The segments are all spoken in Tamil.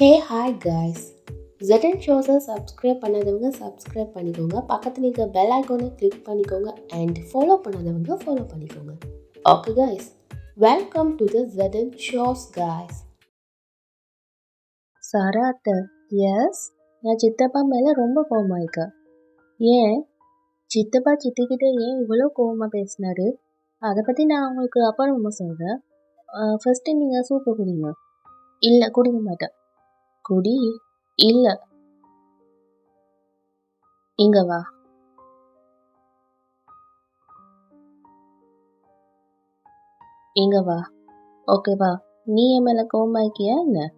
ஹே ஹாய் காய்ஸ் ஜெட்டன் ஷோஸை சப்ஸ்கிரைப் பண்ணாதவங்க சப்ஸ்கிரைப் பண்ணிக்கோங்க. பக்கத்தில் இருக்க பெல் ஐக்கோனை கிளிக் பண்ணிக்கோங்க அண்ட் ஃபாலோ பண்ணாதவங்க ஃபாலோ பண்ணிக்கோங்க. Okay guys welcome to the Jetton shows guys சராத்த எஸ் நான் சித்தப்பா மேலே ரொம்ப கோவமாயிருக்கேன் ஏன்? சித்தப்பா சித்திக்கிட்ட ஏன் இவ்வளோ கோவமாக பேசினாரு? அதை பற்றி நான் உங்களுக்கு அப்புறமா சொல்கிறேன் ஃபஸ்ட்டு நீங்கள் சூப்பு குடிங்க. இல்லை குடிக்க மாட்டேன். குடி. இல்ல. இங்க வா. இங்க வா. ஓகேவா நீ என் மேல கோமாக்கியா என்ன?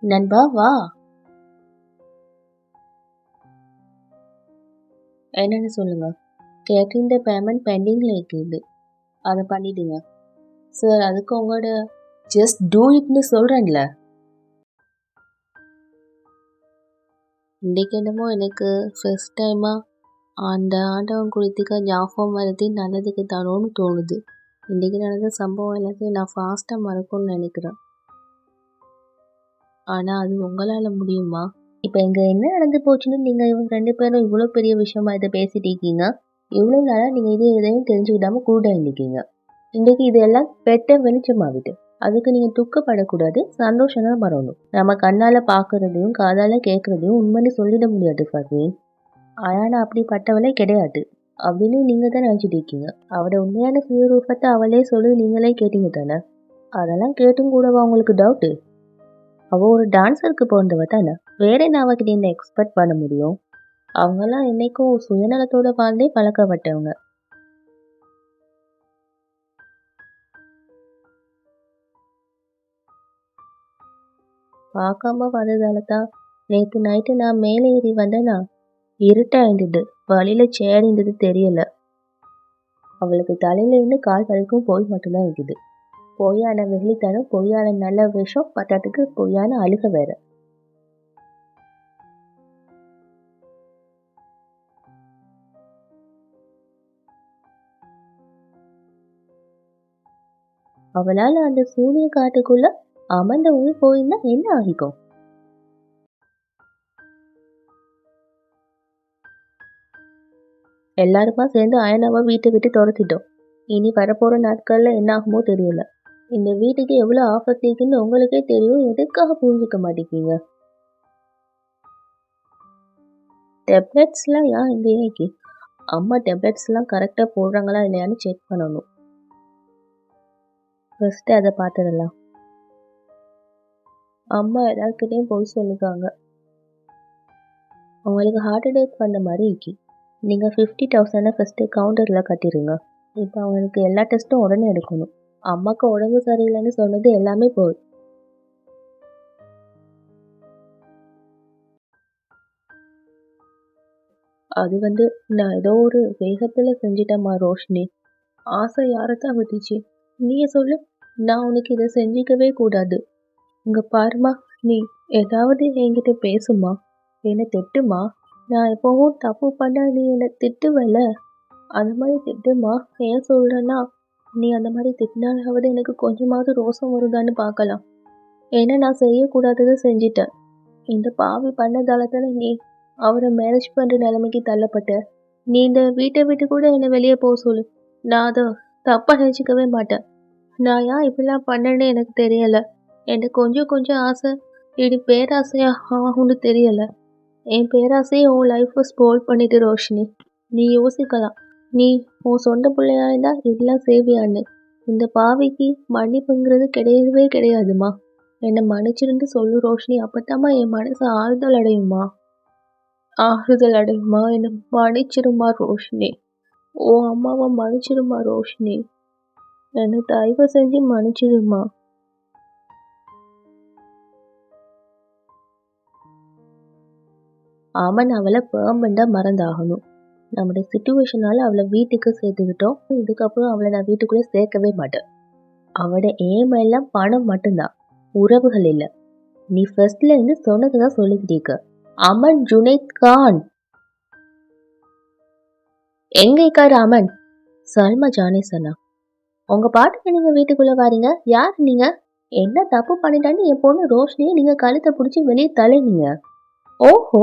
நண்பா வா. என்னன்னு சொல்லுங்க. கேட்கின்ற பேமெண்ட் பெண்டிங்கில் இருக்குது. அதை பண்ணிடுங்க. சார் அதுக்கு உங்களோட ஜஸ்ட் டூ இட்னு சொல்கிறேன்ல இன்றைக்கு என்னமோ எனக்கு ஃபஸ்ட் டைமாக அந்த ஆண்டவன் குறித்துக்க ஞாபகம் வருது நல்லதுக்கு தரோன்னு தோணுது. இன்றைக்கி நடந்த சம்பவம் எல்லாத்தையும் நான் ஃபாஸ்ட்டாக மறக்கணும்னு நினைக்கிறேன். ஆனால் அது உங்களால் முடியுமா? இப்போ இங்கே என்ன நடந்து போச்சுன்னு நீங்கள் இவங்க ரெண்டு பேரும் இவ்வளோ பெரிய விஷயமா இதை பேசிட்டு இருக்கீங்க. இவ்வளோ நாளாக நீங்கள் இது எதையும் தெரிஞ்சுக்கிடாமல் கூட இருந்திருக்கீங்க இன்றைக்கு இதெல்லாம் பெட்ட வெளிச்சமாகுது. அதுக்கு நீங்கள் துக்கப்படக்கூடாது. சந்தோஷமாக தான் வரணும். நம்ம கண்ணால் பார்க்கறதையும் காதால் கேட்குறதையும் உண்மைன்னு சொல்லிட முடியாது ஃபர்வீன் ஆனா அப்படிப்பட்டவளே கிடையாது. அப்படின்னு நீங்கள் தான் நினச்சிட்டு இருக்கீங்க. அவட உண்மையான சுயரூபத்தை அவளே சொல்லி நீங்களே கேட்டீங்க தானே? அதெல்லாம் கேட்டும் கூடவா உங்களுக்கு டவுட்டு அவள் ஒரு டான்ஸருக்கு போனவ தானே? வேற என்ன அவகிட்ட என்ன எக்ஸ்பெக்ட் பண்ண முடியும்? அவங்கெல்லாம் என்னைக்கும் சுயநலத்தோட வாழ்ந்தே பழக்கப்பட்டவங்க. பார்க்காம வந்ததால தான் நேற்று நைட்டு நான் மேலே ஏறி வந்தேனா? இருட்டாயிருந்தது வழியில் சேர் இருந்தது தெரியல. அவளுக்கு தலையில இருந்து கால் வரைக்கும் போய் மட்டும்தான் இருக்குது பொய்யான வெள்ளித்தனம் பொய்யான நல்ல விஷம் பத்தாத்துக்கு பொய்யான அழுக வேற. அவளால் அந்த சூரிய காட்டுக்குள்ள அமந்த உயிர் போயிருந்தா என்ன ஆகிக்கும் எல்லாருமா சேர்ந்து அயனாவை வீட்டை விட்டு துரத்திட்டோம். இனி வரப்போற நாட்கள்ல என்ன ஆகுமோ தெரியல. இந்த வீட்டுக்கு எவ்வளவு ஆபத்து இருக்குன்னு உங்களுக்கே தெரியும். எதுக்காக புரிஞ்சுக்க மாட்டேங்கிறீங்க? டெப்லெட்ஸ்லாம் ஏன் இங்கே ஏக்கி அம்மா டெப்லெட்ஸ்லாம் கரெக்டாக போடுறாங்களா இல்லையான்னு செக் பண்ணணும். ஃபஸ்ட்டு அதை பார்த்துடலாம். அம்மா எல்லாருக்கிட்டையும் போய் சொல்லிக்காங்க அவங்களுக்கு ஹார்ட் அட்டாக் வந்த மாதிரி இருக்கு. நீங்கள் ஃபிஃப்டி தௌசண்டை ஃபஸ்ட்டு கவுண்டரில் கட்டிடுங்க இப்போ அவங்களுக்கு எல்லா டெஸ்ட்டும் உடனே எடுக்கணும். அம்மாவுக்கு உடம்பு சரியில்லைன்னு சொன்னது எல்லாமே போதும். அது வந்து நான் ஏதோ ஒரு வேகத்தில் செஞ்சிட்டேம்மா ரோஷினி. ஆசை யாரைத்தான் விட்டுச்சு. நீயே சொல்லு. நான் உனக்கு இதை செஞ்சிக்கவே கூடாது. இங்க பாருமா நீ ஏதாவது என்கிட்ட பேசுமா என்னை திட்டுமா நான் எப்பவும் தப்பு பண்ண நீ என்னை திட்டுவல அந்த மாதிரி திட்டுமா ஏன் சொல்றேன்னா நீ அந்த மாதிரி திட்டினாலாவது எனக்கு கொஞ்சமாவது ரோசம் வருதான்னு பார்க்கலாம். ஏன்னா நான் செய்யக்கூடாததை செஞ்சிட்டேன். இந்த பாவி பண்ணதால தானே நீ அவரை மேரேஜ் பண்ணுற நிலைமைக்கு தள்ளப்பட்ட. நீ இந்த வீட்டை விட்டு கூட என்னை வெளியே போக சொல்லு. நான் அதை தப்பாக நினச்சிக்கவே மாட்டேன். நான் ஏன் இப்படிலாம் பண்ணேன்னு எனக்கு தெரியலை. எனக்கு கொஞ்சம் கொஞ்சம் ஆசை. இது பேராசையா ஆகும்னு தெரியலை. என் பேராசையை உன் லைஃப்பை ஸ்போல் பண்ணிட்டு ரோஷினி. நீ யோசிக்கலாம். நீ உன் சொந்த பிள்ளையா இருந்தால் இதெல்லாம் சேவியான்னு. இந்த பாவிக்கு மன்னிப்புங்கிறது கிடையவே கிடையாதுமா. என்னை மன்னிச்சிருந்து சொல்லு ரோஷினி. அப்பத்தாம்மா என் மனசு ஆறுதல் அடையுமா? ஆறுதல் அடையுமா? என்னை மன்னிச்சிருமா ரோஷினி? ஓ அம்மாவை மன்னிச்சிருமா ரோஷினி? என்னை தயவு செஞ்சு மன்னிச்சிருமா? அவன் அவளை பெர்மனண்டாக மறந்தாகணும். நம்மளோட சுச்சுவேஷனால அவளை வீட்டுக்கு சேர்த்துக்கிட்டோம். இதுக்கப்புறம் அவளை நான் வீட்டுக்குள்ளே சேர்க்கவே மாட்டேன். அவளோட ஏம் எல்லாம் பணம் மட்டும்தான். உறவுகள் இல்லை. நீ ஃபர்ஸ்ட்லேருந்து சொன்னதுதான் சொல்லிக்கிட்டீங்க அமன் ஜுனைத் கான். எங்க இருக்காரு அமன்? சல்மா ஜானேசனா உங்க பாட்டுக்கு நீங்க வீட்டுக்குள்ள வாரீங்க? யார் நீங்க? என்ன தப்பு பண்ணிட்டான்னு என் பொண்ணு ரோஷினியை நீங்க கழுத்தை பிடிச்சி வெளியே தள்ளினீங்க. ஓஹோ!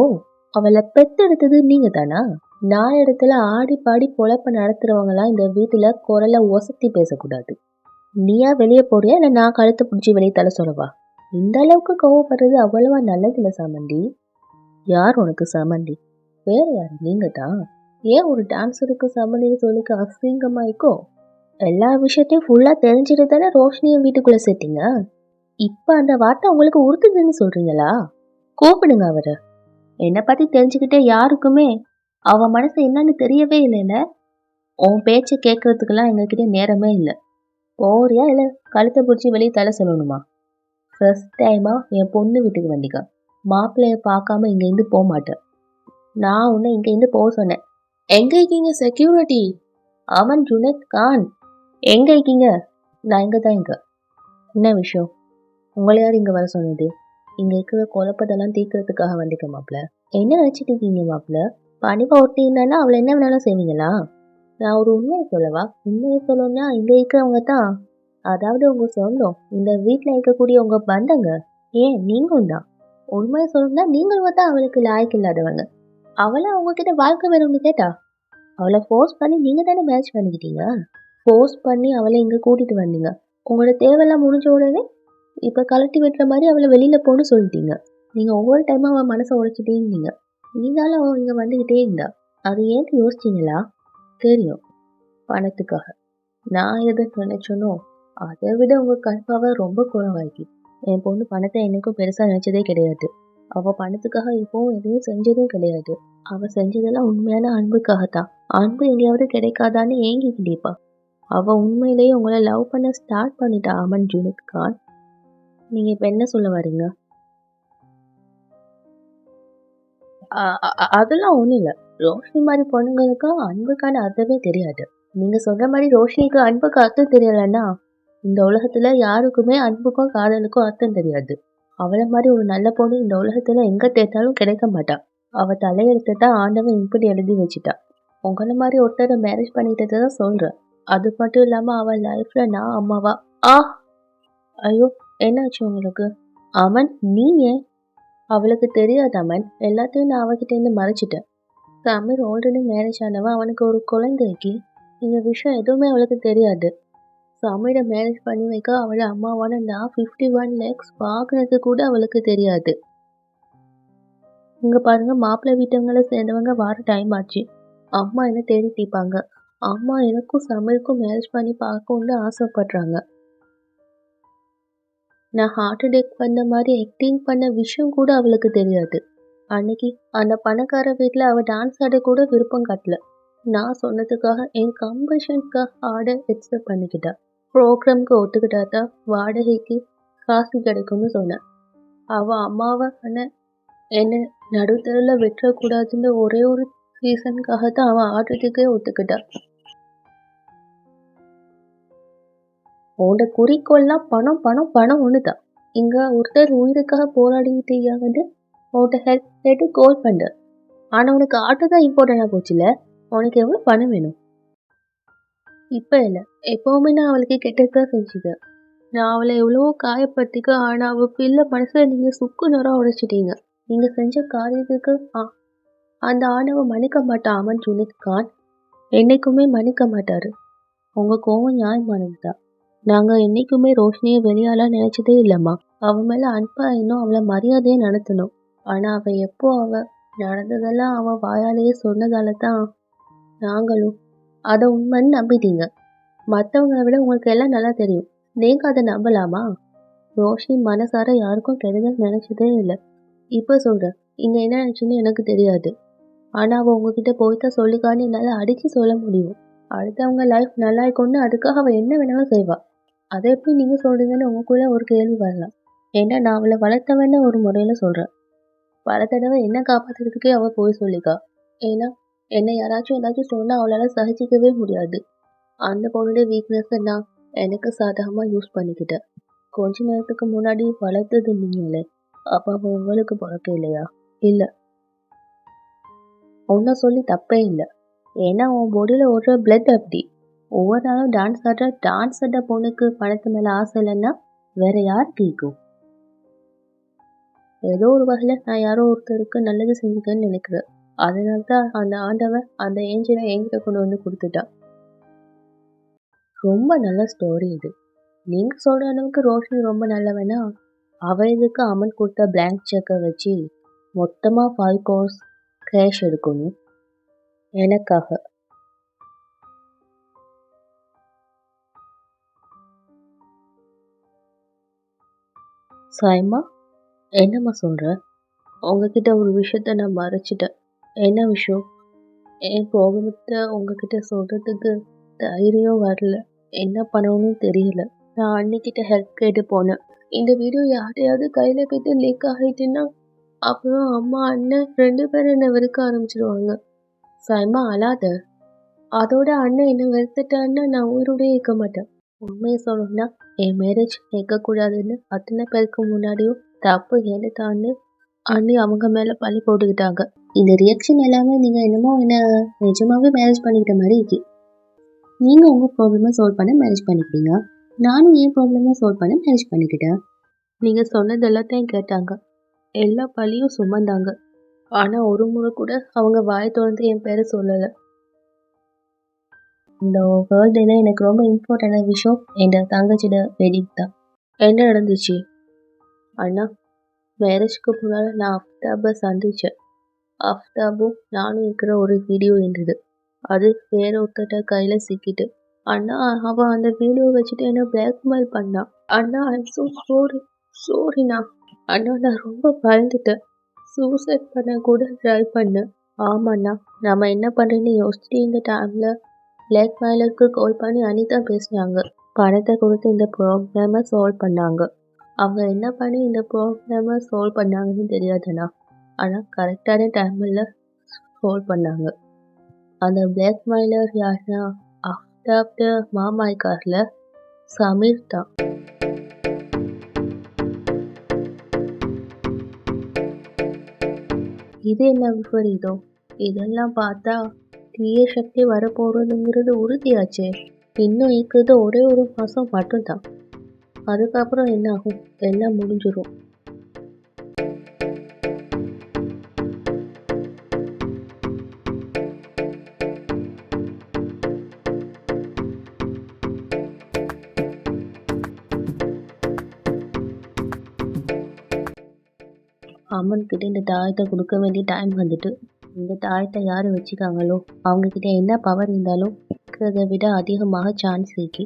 அவளை பெத்தெடுத்தது நீங்க தானா நான் இடத்துல ஆடி பாடி பொழப்ப நடத்துறவங்களாம் இந்த வீட்டுல குரலை ஒசத்தி பேசக்கூடாது. நீயா வெளியே போறியா? இல்லை நான் கழுத்தை பிடிச்சி வெளியே தலை சொல்லவா இந்த அளவுக்கு கோவப்படுறது அவ்வளவா நல்லதில்ல சாமந்தி. யார் உனக்கு சமந்தி? வேற யார்? நீங்க தான் ஏன் ஒரு டான்ஸருக்கு சம்மந்தின்னு சொல்லிக்க அசிங்கமாயிக்கோ? எல்லா விஷயத்தையும் ஃபுல்லாக தெரிஞ்சுட்டு தானே ரோஷினியை வீட்டுக்குள்ளே சேர்த்தீங்க? இப்போ அந்த வார்த்தை உங்களுக்கு உறுத்துதுன்னு சொல்கிறீங்களா கூப்பிடுங்க அவரை. என்னை பற்றி தெரிஞ்சுக்கிட்டே யாருக்குமே அவன் மனசு என்னன்னு தெரியவே இல்லைல்ல. உன் பேச்சை கேட்கறதுக்கெல்லாம் எங்ககிட்ட நேரமே இல்லை. போறியா இல்லை கழுத்தை பிடிச்சி வெளியே தலை சொல்லணுமா? ஃபர்ஸ்ட் டைமா என் பொண்ணு வீட்டுக்கு வந்தீங்க மாப்பிள்ளைய பார்க்காம இங்கேருந்து போக மாட்டேன் நான் உன்னை இங்கேருந்து போக சொன்னேன். எங்க இருக்கீங்க செக்யூரிட்டி அவன் ஜுனத் கான். எங்க இருக்கீங்க? நான் இங்கே தான் இங்க என்ன விஷயம்? உங்களை யார் இங்கே வர சொன்னது? இங்க இருக்கிற குழப்பத்தெல்லாம் தீர்க்கறதுக்காக வந்திருக்க மாப்பிள்ள என்ன நினைச்சிட்டு இருக்கீங்க மாப்பிள்ள பணிவா ஒட்டிங்கன்னா அவளை என்ன வேணாலும் செய்வீங்களா? நான் ஒரு உண்மையை சொல்லவா? உண்மையை சொல்லணும்னா இங்க இருக்கிறவங்க தான். அதாவது உங்க சொந்தம் இந்த வீட்டில் இருக்கக்கூடிய உங்க பந்தங்க. ஏன்? நீங்களும் தான். உண்மையை சொல்லணும்னா நீங்களும் தான் அவளுக்கு லாய்க்கு இல்லாதவங்க. அவளை உங்ககிட்ட வாழ்க்கை வேணும்னு கேட்டா? அவளை ஃபோர்ஸ் பண்ணி நீங்க தானே மேட்ச் பண்ணிக்கிட்டீங்க? ஃபோர்ஸ் பண்ணி அவளை இங்க கூட்டிட்டு வந்தீங்க. உங்களோட தேவையெல்லாம் முடிஞ்ச உடனே இப்போ கலட்டி வெட்டுற மாதிரி அவளை வெளியில் போன்னு சொல்லிட்டீங்க. நீங்கள் ஒவ்வொரு டைமும் அவன் மனசை உடைச்சிட்டே இருந்தீங்க. இருந்தாலும் அவன் இங்கே வந்துக்கிட்டே இருந்தா. அது ஏன் யோசிச்சீங்களா? தெரியும். பணத்துக்காக. நான் எதை நினைச்சனோ அதை விட உங்கள் கல்பாவை ரொம்ப குறவாக்கி என் பொண்ணு பணத்தை என்னைக்கும் பெருசாக நினச்சதே கிடையாது. அவள் பணத்துக்காக இப்போவும் எதையும் செஞ்சதும் கிடையாது. அவள் செஞ்சதெல்லாம் உண்மையான அன்புக்காகத்தான். அன்பு எங்கேயாவது கிடைக்காதான்னு ஏங்கி கிடைப்பா அவள் உண்மையிலேயே உங்களை லவ் பண்ண ஸ்டார்ட் பண்ணிட்டா அமன் ஜுனித் கான். நீங்க இப்ப என்ன சொல்ல வரீங்க அதெல்லாம் ஒண்ணும் இல்ல. ரோஷினி மாதிரி பொண்ணுங்களுக்கு அன்புக்கான அர்த்தமே தெரியாது. நீங்க சொல்ற மாதிரி ரோஷினிக்கு அன்புக்கு அர்த்தம் தெரியலன்னா இந்த உலகத்துல யாருக்குமே அன்புக்கும் காதலுக்கும் அர்த்தம் தெரியாது. அவளை மாதிரி ஒரு நல்ல பொண்ணு இந்த உலகத்துல எங்க தேட்டாலும் கிடைக்க மாட்டா. அவ தலையெழுத்து தான் ஆண்டவன் இப்படி எழுதி வச்சுட்டா. உங்களை மாதிரி ஒருத்தரை மேரேஜ் பண்ணிக்கிட்டதை தான் சொல்றேன். அது மட்டும் இல்லாம அவள் லைஃப்ல நான் அம்மாவா? ஆ! ஐயோ! என்னாச்சு உங்களுக்கு? அவன் நீ ஏன்? அவளுக்கு தெரியாது அமன். எல்லாத்தையும் நான் அவகிட்டேருந்து மறைச்சிட்டேன். தமிழ் ஆல்ரெடி மேரேஜ் ஆனவன். அவனுக்கு ஒரு குழந்தைக்கு இந்த விஷயம் எதுவுமே அவளுக்கு தெரியாது. சமீரை மேரேஜ் பண்ணி வைக்க அவளை அம்மாவான நான் ஃபிஃப்டி ஒன் லேக்ஸ் பார்க்குறது கூட அவளுக்கு தெரியாது. இங்கே பாருங்க மாப்பிள்ளை வீட்டவங்களை சேர்ந்தவங்க வார டைம் ஆச்சு. அம்மா என்ன தேடி தீப்பாங்க அம்மா எனக்கும் சமையலுக்கும் மேரேஜ் பண்ணி பார்க்கணுன்னு ஆசைப்படுறாங்க. நான் ஹார்ட் அட்டாக் பண்ண மாதிரி ஆக்டிங் பண்ண விஷயம் கூட அவளுக்கு தெரியாது. அன்னைக்கு அந்த பணக்கார வீட்டில் அவள் டான்ஸ் ஆட கூட விருப்பம் காட்டல. நான் சொன்னதுக்காக என் கம்பஷனுக்காக ஆட எக்ஸப்ட் பண்ணிக்கிட்டா. ப்ரோக்ராம்க்கு ஒத்துக்கிட்டா தான் வாடகைக்கு காசு கிடைக்கும்னு சொன்னேன். அவள் அம்மாவை ஆனால் என்னை நடுத்தரில் விட்டுறக்கூடாதுன்ற ஒரே ஒரு ரீசனுக்காக தான் அவன் ஆடுறதுக்கே ஒத்துக்கிட்டா. உன்னோட குறிக்கோள்லாம் பணம் பணம் பணம் ஒன்று தான் இங்கே ஒருத்தர் உயிருக்காக போராடிக்கிட்டு வந்து அவன்கிட்ட ஹெல்ப் கேட்டு கோல் பண்ணு ஆனால் உனக்கு ஆட்டோ தான் இம்பார்ட்டண்டாக போச்சுல உனக்கு எவ்வளோ பணம் வேணும்? இப்போ இல்லை. எப்போவுமே நான் அவளுக்கு கெட்டதான் செஞ்சுட்டேன் நான் அவளை எவ்வளவோ காயப்படுத்திக்க ஆனால் அவள் பிள்ளை மனசில் நீங்கள் சுக்கு நேரம் உடைச்சிட்டீங்க. நீங்கள் செஞ்ச காரியத்துக்கு ஆ அந்த ஆணவை மன்னிக்க மாட்டான் அமன் ஜுனித் கான் என்னைக்குமே மன்னிக்க மாட்டார். உங்கள் கோவம் நியாயமானது தான் நாங்கள் என்றைக்குமே ரோஷினியை வெளியாலாம் நினைச்சதே இல்லைம்மா. அவன் மேலே அன்பா இன்னும் அவளை மரியாதையை நடத்தணும். ஆனால் அவள் எப்போ அவ நடந்ததெல்லாம் அவள் வாயாலேயே சொன்னதால தான் நாங்களும் அதை உண்மைன்னு நம்பிட்டீங்க. மற்றவங்களை விட உங்களுக்கு எல்லாம் நல்லா தெரியும். நீங்கள் அதை நம்பலாமா? ரோஷினி மனசார யாருக்கும் கெடுதல் நினைச்சதே இல்லை. இப்போ சொல்கிறேன் இங்கே என்ன நினச்சுன்னு எனக்கு தெரியாது. ஆனால் அவள் உங்ககிட்ட போய்தான் சொல்லிக்கான்னு என்னால் அடித்து சொல்ல முடியும். அடுத்தவங்க லைஃப் நல்லா இருக்கும்னு அதுக்காக அவள் என்ன வேணாலும் செய்வா. அதை எப்படி நீங்கள் சொல்கிறீங்கன்னு உங்களுக்குள்ளே ஒரு கேள்வி வரலாம். ஏன்னா நான் அவளை வளர்த்தவன்னு ஒரு முறையில் சொல்கிறேன் பல தடவை என்ன காப்பாற்றுறதுக்கே அவள் போய் சொல்லிக்கா ஏன்னா என்னை யாராச்சும் ஏதாச்சும் சொன்னால் அவளால் சகிச்சிக்கவே முடியாது. அந்த பொண்ணுடைய வீக்னஸை நான் எனக்கு சாதகமாக யூஸ் பண்ணிக்கிட்டேன். கொஞ்ச நேரத்துக்கு முன்னாடி வளர்த்தது நீங்களே. அப்போ அவள் உங்களுக்கு பிறக்க இல்லையா? இல்லை. ஒன்றும் சொல்லி தப்பே இல்லை. ஏன்னா உன் பாடியில் ஓடுற பிளட் அப்படி. ஒவ்வொரு நாளும் டான்ஸ் ஆடுற டான்ஸ் ஆடுற பொண்ணுக்கு பணத்து மேலே ஆசை இல்லைன்னா வேற யார் கேட்கும் ஏதோ ஒரு வகையில் நான் யாரோ ஒருத்தருக்கு நல்லது செஞ்சுக்கன்னு நினைக்கிறேன். அதனால தான் அந்த ஆண்டவன் அந்த ஏஞ்சலை என்கிட்ட கொண்டு வந்து கொடுத்துட்டான். ரொம்ப நல்ல ஸ்டோரி இது. நீங்கள் சொல்கிற அளவுக்கு ரோஷினி ரொம்ப நல்லவனா? அவள் இதுக்கு அமல் கொடுத்த பிளாங்க் செக்கை வச்சு மொத்தமாக ஃபைவ் கோர்ஸ் கேஷ் எடுக்கணும். எனக்காக. சாயம்மா என்னம்மா சொல்கிற உங்ககிட்ட ஒரு விஷயத்த நான் மறைச்சிட்டேன். என்ன விஷயம்? என் ப்ராப்ளத்தை உங்ககிட்ட சொல்கிறதுக்கு தைரியம் வரல. என்ன பண்ணணும்னு தெரியல. நான் அன்னிக்கிட்ட ஹெல்ப் கேட்டு போனேன். இந்த வீடியோ யார்ட்டையாவது கையில் கேட்டு லீக் ஆகிட்டுன்னா அப்புறம் அம்மா அண்ணன் ரெண்டு பேரும் என்னை வெறுக்க ஆரம்பிச்சிடுவாங்க சாயம்மா அழாத. அதோட அண்ணன் என்னை வெறுத்துட்டான்னா நான் உயிரோடயே இருக்க மாட்டேன். உண்மையை சொல்லணும்னா என் மேரேஜ் கேட்கக்கூடாதுன்னு அத்தனை பேருக்கு முன்னாடியும் தப்பு எடுத்தான்னு அண்ணி அவங்க மேலே பழி போட்டுக்கிட்டாங்க. இந்த ரியாக்ஷன் எல்லாமே நீங்கள் என்னமோ என்ன நிஜமாகவே மேரேஜ் பண்ணிக்கிட்ட மாதிரி இருக்கு. நீங்கள் உங்கள் ப்ராப்ளமாக சால்வ் பண்ண மேரேஜ் பண்ணிக்கிட்டீங்க. நானும் என் ப்ராப்ளமாக சால்வ் பண்ண மேரேஜ் பண்ணிக்கிட்டேன். நீங்கள் சொன்னது எல்லாத்தையும் கேட்டாங்க. எல்லா பழியும் சுமந்தாங்க. ஆனால் ஒரு முறை கூட அவங்க வாய் திறந்து என் பேரை சொல்லலை. இந்த வேர்ல்டில் எனக்கு ரொம்ப இம்பார்ட்டண்டான விஷயம் என் தங்கச்சியோட வெட்டிங் தான். என்ன நடந்துச்சு? அண்ணா மேரேஜ்க்கு முன்னால் நான் அஃப்தாபை சந்தித்தேன் அஃப்தாபும் நானும் இருக்கிற ஒரு வீடியோ இருந்தது. அது வேற ஒருத்தட்ட கையில் சிக்கிட்டு. அண்ணா அவன் அந்த வீடியோ வச்சுட்டு என்ன பிளாக்மெயில் பண்ணான் அண்ணா ஐம் ஸோ சோரி சோரிண்ணா அண்ணா. நான் ரொம்ப பயந்துட்டேன். சூசைட் பண்ண கூட ட்ரை பண்ணேன். ஆமாண்ணா நம்ம என்ன பண்ணுறேன்னு யோசிச்சுட்டு இந்த டைமில் பிளாக்மெயிலருக்கு கால் பண்ணி அனிதா பேசினாங்க. பணத்தை கொடுத்து இந்த ப்ராப்ளமை சால்வ் பண்ணாங்க. அவங்க என்ன பண்ணி இந்த ப்ராப்ளமை சால்வ் பண்ணாங்கன்னு தெரியாதுண்ணா. ஆனால் கரெக்டான டைமில் சால்வ் பண்ணாங்க. அந்த பிளாக்மெயிலர் யாருன்னா ஆஃப்டர் மாமா இருக்கார்ல சமீர் தான். இது என்ன விபரீதம்? இதெல்லாம் பார்த்தா தீய சக்தி வரப்போகிறதுங்கிறது உறுதியாச்சே. இன்னும் இருக்கிறது ஒரே ஒரு மாதம் மட்டும்தான். அதுக்கப்புறம் என்ன ஆகும்? எல்லாம் முடிஞ்சிடும் அம்மன்கிட்ட இந்த தாயத்தை கொடுக்க வேண்டிய டைம் வந்துட்டு இந்த தாயத்தை யார் வச்சுக்காங்களோ? அவங்கக்கிட்ட என்ன பவர் இருந்தாலும் இருக்கிறத விட அதிகமாக சான்ஸ் இருக்கு.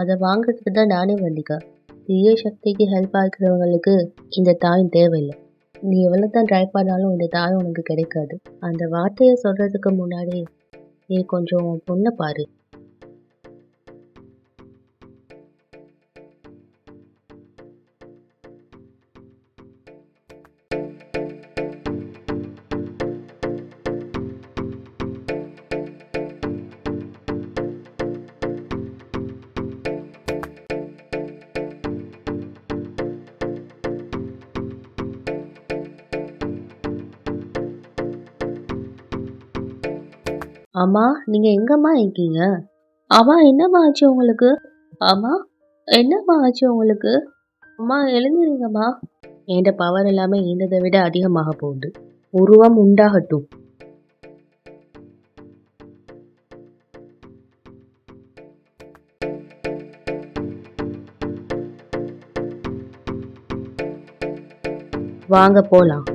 அதை வாங்குறதுக்கு தான் நானே வந்திக்கா தீய சக்திக்கு ஹெல்ப் ஆகிறவங்களுக்கு இந்த தாயம் தேவையில்லை. நீ எவ்வளோ தான் ட்ரை பண்ணாலும் இந்த தாயம் உனக்கு கிடைக்காது. அந்த வார்த்தையை சொல்கிறதுக்கு முன்னாடி நீ கொஞ்சம் பொண்ணை பாரு. அம்மா நீங்கள் எங்கம்மா இருக்கீங்க? அம்மா என்னம்மா ஆச்சு உங்களுக்கு? அம்மா என்னம்மா ஆச்சு உங்களுக்கு? அம்மா எழுந்துருங்கம்மா. என்கிட்ட பவர் எல்லாமே இருந்ததை விட அதிகமாக போகுது. உருவம் உண்டாகட்டும். வாங்க போலாம்.